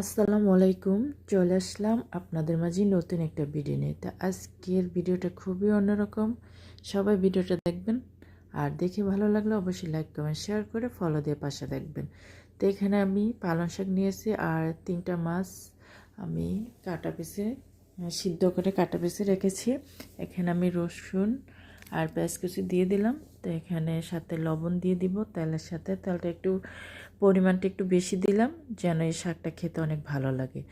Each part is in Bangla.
আসসালামু আলাইকুম, চলে আসলাম আপনাদের মাঝে নতুন একটা ভিডিও নিয়ে। তা আজকের ভিডিওটা খুবই অন্যরকম। সবাই ভিডিওটা দেখবেন। আর দেখে ভালো লাগলে অবশ্যই লাইক কমেন্ট শেয়ার করে ফলো দিয়ে পাশে দেখবেন তো এখানে আমি পালং শাক নিয়েছি আর তিনটা মাছ আমি কাটা পিসে সিদ্ধ করে কাটা পিসে রেখেছি। এখানে আমি রসুন আর পেঁয়াজ কুচি দিয়ে দিলাম। তো এখানে সাথে লবণ দিয়ে দিব তেলের সাথে। তেলটা একটু পরিমাণটা একটু বেশি দিলাম, যেন এই শাকটা খেতে অনেক ভালো লাগে।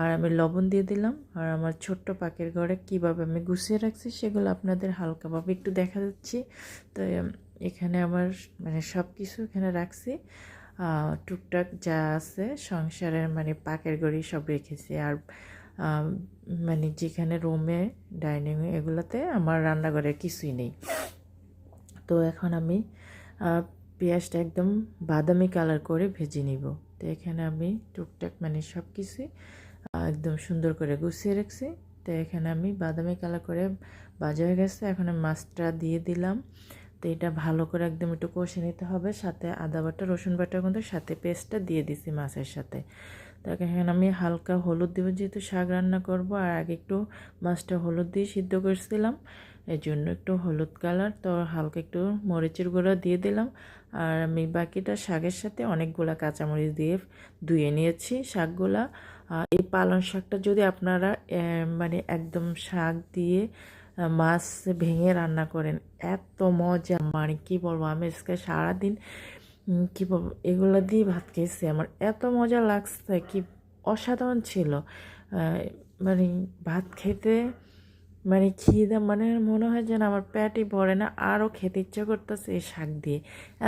আর আমি লবণ দিয়ে দিলাম, আর আমার ছোট্ট পাকের ঘরে কীভাবে আমি গুছিয়ে রাখছি সেগুলো আপনাদের হালকাভাবে একটু দেখা যাচ্ছি। তো এখানে আমার মানে সব কিছু এখানে রাখছি। টুকটাক যা আছে সংসারের মানে পাকের গড়ি সব রেখেছি। আর মানে যেখানে রুমে, ডাইনিংয়ে এগুলোতে আমার রান্নাঘরে কিছুই নেই। তো এখন আমি পেঁয়াজটা একদম বাদামি কালার করে ভেজে নিব। তো এখানে আমি টুকটাক মানে সব কিছুই একদম সুন্দর করে গুছিয়ে রাখছি। তো এখানে আমি বাদামি কালার করে ভাজা হয়ে গেছে। এখন মাছটা দিয়ে দিলাম। তো এটা ভালো করে একদম একটু কষে নিতে হবে। সাথে আদা বাটা, রসুন বাটা কিন্তু সাথে পেস্টটা দিয়ে দিছি মাছের সাথে। তো এখানে আমি হালকা হলুদ দেবো, যেহেতু শাক রান্না করব। আর আগে একটু মাছটা হলুদ দিয়ে সিদ্ধ করেছিলাম। এর জন্য একটু হলুদ কালার, তো হালকা একটু মরিচের গুঁড়া দিয়ে দিলাম। আর আমি বাকিটা শাকের সাথে অনেকগুলা কাঁচামরিচ দিয়ে ধুয়ে নিয়েছি শাকগুলা। এই পালং শাকটা যদি আপনারা মানে একদম শাক দিয়ে মাছ ভেঙে রান্না করেন, এত মজা। মানে কী বলব, আমি আজকে সারাদিন কী বলব, এগুলো দিয়ে ভাত খেয়েছি আমার। এত মজা লাগছে, কি অসাধারণ ছিল। মানে ভাত খেতে মানে খিদে মানে মনে হয় যেন আমার পেটই ভরে না, আরও খেতে ইচ্ছা করতেছে এই শাক দিয়ে।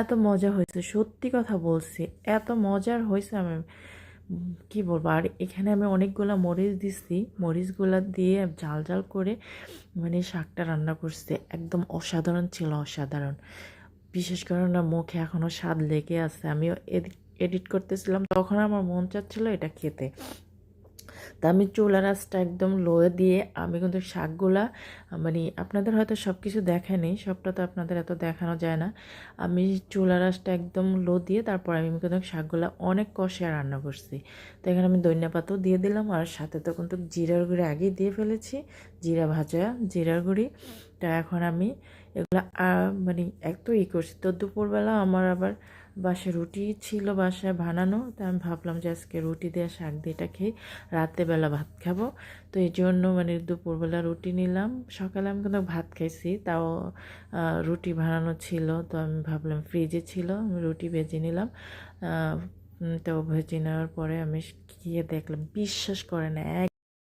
এত মজা হয়েছে, সত্যি কথা বলছি, এত মজার হয়েছে আমি, কি বলব? আর এখানে আমি অনেকগুলো মরিচ দিছি, মরিচগুলো দিয়ে জাল জাল করে মানে শাকটা রান্না করছে, একদম অসাধারণ ছিল, অসাধারণ। বিশেষ করে না মুখে এখনও স্বাদ লেগে আছে, আমিও এডিট করতেছিলাম, তখন আমার মন চাচ্ছিলো এটা খেতে। তা আমি চুলা আঁচটা একদম লোয়ে দিয়ে আমি কিন্তু শাকগুলা মানে আপনাদের হয়তো সব কিছু দেখেনি, সবটা তো আপনাদের এত দেখানো যায় না। আমি চুলা আঁচটা একদম লো দিয়ে তারপর আমি কিন্তু শাকগুলা অনেক কষে রান্না করছি। তো এখানে আমি ধনিয়া পাতাও দিয়ে দিলাম আর সাথে তো কিন্তু জিরার গুঁড়ি আগেই দিয়ে ফেলেছি, জিরা ভাজা, জিরার গুঁড়ি। তা এখন আমি এগুলো মানে এত ই করছি। তো দুপুরবেলা আমার আবার বাসায় রুটি ছিল, বাসায় বানানো। তো আমি ভাবলাম যে আজকে রুটি দিয়ে শাক দিয়ে এটা খেয়ে রাত্রেবেলা ভাত খাব। তো এই জন্য মানে দুপুরবেলা রুটি নিলাম। সকালে আমি কিন্তু ভাত খাইছি, তাও রুটি বানানো ছিল। তো আমি ভাবলাম ফ্রিজে ছিল, আমি রুটি ভেজে নিলাম। তো ভেজে নেওয়ার পরে আমি খেয়ে দেখলাম, বিশ্বাস করে না এক